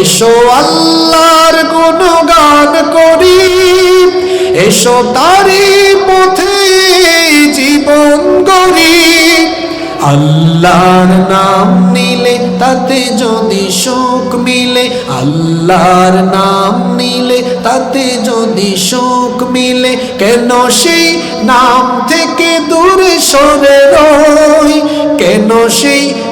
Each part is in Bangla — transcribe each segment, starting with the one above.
এসো আল্লাহর গুণগান করি। এসো তারি পথে জীবন গড়ি। আল্লাহর নাম নিলে তাতে যদি সুখ মিলে, আল্লাহর নাম নিলে তাতে যদি সুখ মিলে, কেন সেই নাম থেকে দূরে সরে রই? কেন সেই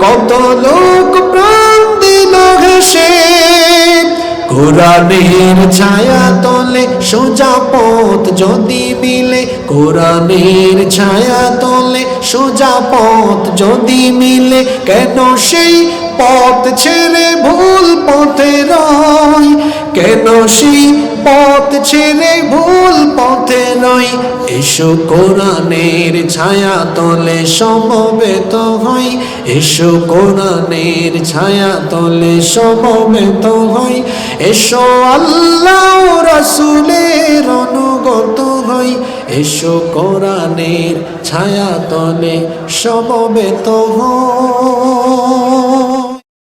কত লোক প্রাণ দিল হেসে কোরআনের ছায়া তলে সোজা পথ যদি মিলে, কোরআনের ছায়া তলে সোজা পথ যদি মিলে, কেন সেই পথ ছেড়ে ভুল পথে রই কেন সেই পথ ছেড়ে ভুল পথে নই। এসো কোরআনের ছায়া তলে সমবেত হই। এসো কোরআনের ছায়া তলে সমবেত হই। এসো আল্লাহ রাসুলের অনুগত হই। এসো কোরআনের ছায়া তলে সমবেত হই।